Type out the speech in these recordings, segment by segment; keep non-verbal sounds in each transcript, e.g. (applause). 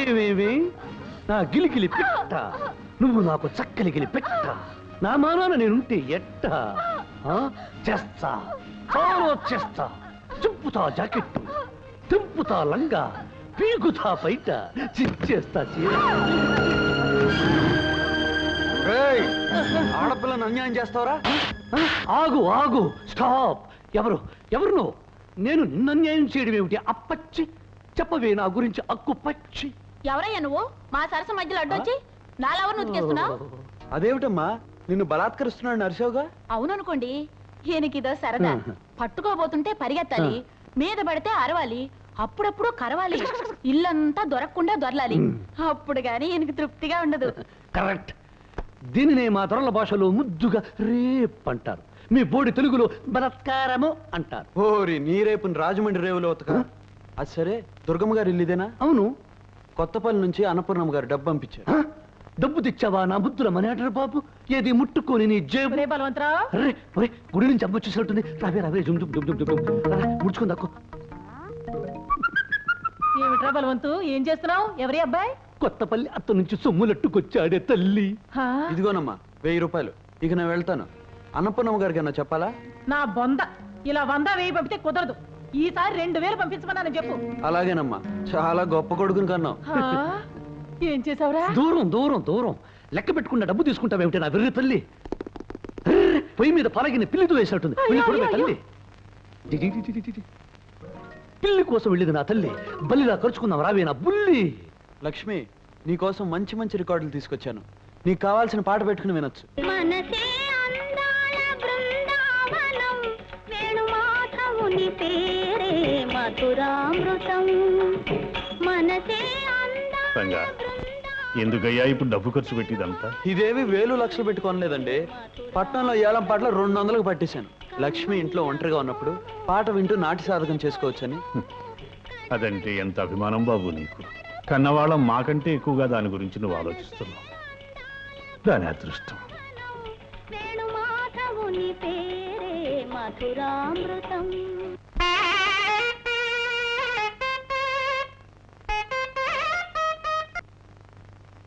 ఏమేమి? నా గిలిగిలి పెట్ట. నువ్వు నాకు చక్కలిగిలి పెట్ట. నా మానాన నేనుంటే ఎట్ట? ఆ? చేస్తా. చాలా చేస్తా. చింపుతా జాకెట్టు. తింపుతా లంగా పీకుతా బయట చిచ్చేస్తా చీర. ఆడపిల్లను అన్యాయం చేస్తావరా? ఆగు ఆగు స్టాప్. ఎవరు? ఎవరు నువ్వు నేను నిన్ను అన్యాయం చేయడం ఏమిటి? అప్పచ్చి చెప్పవే నా గురించి అక్కు పచ్చి. ఎవరయ్యా నువ్వు? మా సరస మధ్యలో అడ్డొచ్చి నాలెవరు అదేమిటమ్మా? నిన్ను బలాత్కరిస్తున్నాడు నరసోగా అవుననుకోండి ఈయనకిదో సరదా. పట్టుకోబోతుంటే పరిగెత్తాలి. మీద పడితే అరవాలి అప్పుడప్పుడు కరవాలి. (laughs) ఇల్లంతా దొరకకుండా దొరలాలి. అప్పుడు గాని ఈయనకి తృప్తిగా ఉండదు. కరెక్ట్. దీనినే మా తొరల భాషలో ముద్దుగా రేప్ అంటారు. మీ బోడి తెలుగులో బలత్కారము అంటారు. ఓరి నీ రేపుని రాజమండ్రి రేవులో ఉతక. అది సరే దుర్గమ్మ గారు ఇల్లుదేనా అవును. కొత్తపల్లి నుంచి అన్నపూర్ణమ్మ గారు డబ్బు పంపించారు? డబ్బు తెచ్చావా? నా బుద్ధుల మనేటరు బాబు. ఏది ముట్టుకొని నీ జేబు? బలవంతరావు. అరే ఒరే గుడి నుంచి అమ్మ వచ్చేసినట్టుంది. రావే రావే జుమ్ జుమ్ జుమ్ జుమ్ జుమ్. రా, రా, దక్కు. ఏమిట్రా బలవంతు? ఏం చేస్తున్నావు? ఎవరి అబ్బాయి? కొత్తపల్లి అత్త నుంచి సొమ్ములట్టుకొచ్చాడే తల్లి. హా? ఇదిగోనమ్మా వెయ్యి రూపాయలు. ఇక నేను వెళ్తాను. అన్నపూర్ణమ్మ గారికి అన్న చెప్పాలా? నా బొంద. ఇలా వంద వేయి పంపితే కుదరదు. ఈసారి రెండు వేలు పంపించమన్నాను చెప్పు. అలాగేనమ్మా. చాలా గొప్ప కొడుకుని కన్నావు. హా? ఏం చేసావురా? దూరం దూరం దూరం. లెక్క పెట్టుకున్న డబ్బు తీసుకుంటావేమిటి నా వెర్రి తల్లి? పొయ్యి మీద పలగిన పిల్లితో వేసినట్టుంది తల్లి. పిల్లి కోసం వెళ్ళింది నా తల్లి. బల్లిలా ఖర్చుకుందాం రావే నా బుల్లి. లక్ష్మి నీకోసం మంచి మంచి రికార్డులు తీసుకొచ్చాను. నీకు కావాల్సిన పాట పెట్టుకుని వినొచ్చు. మనసే అందాల బృందావనం వేణుమాధవుని పేరే మధురామృతం. మనసే అందాల రంగా. ఎందుకయ్యా ఇప్పుడు డబ్బు ఖర్చు పెట్టిదంతా? ఇదేవి వేలు లక్షలు పెట్టుకోనలేదండి. పట్నంలో ఏలం పాటలు రెండు వందలకు పట్టేశాను. లక్ష్మి ఇంట్లో ఒంటరిగా ఉన్నప్పుడు పాట వింటూ నాటి సాధకం చేసుకోవచ్చని. అదంటే ఎంత అభిమానం బాబు నీకు? కన్నవాళ్ళం మాకంటే ఎక్కువగా దాని గురించి నువ్వు ఆలోచిస్తున్నావు. దాని అదృష్టం. మధురామృతం.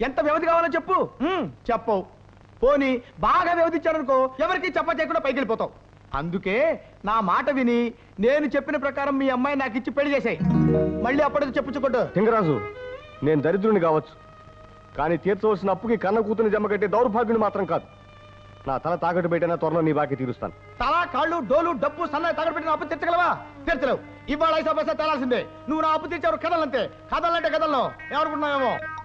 ఎంత వ్యవధి కావాలో చెప్పు. చెప్పవు పోనీ బాగా వ్యవధించారనుకో ఎవరికి చెప్ప చేయకుండా పైకి వెళ్ళిపోతావు. అందుకే నా మాట విని నేను చెప్పిన ప్రకారం మీ అమ్మాయి నాకు ఇచ్చి పెళ్ళి చేసాయి. మళ్ళీ అప్పటికి చెప్పుచ్చుకోడు సింగరాజు నేను దరిద్రుని కావచ్చు. కానీ తీర్చవలసిన అప్పుకి కన్న కూతుని జమ కట్టే దౌర్భాగ్యుని మాత్రం కాదు. నా తల తాకట్టు పెట్టిన త్వరలో నీ బాకీ తీరుస్తాను. తల కాళ్ళు డోలు డబ్బు సన్నాయి తగడబెట్టిన అప్పు తీర్చగలవా? తీర్చలేవు. ఇవాళ ఐసా పైసా తేలాల్సిందే. నువ్వు నా అప్పు తీర్చావు కథలంతే. కథలంటే కథల్లో. ఎవరుకున్నావేమో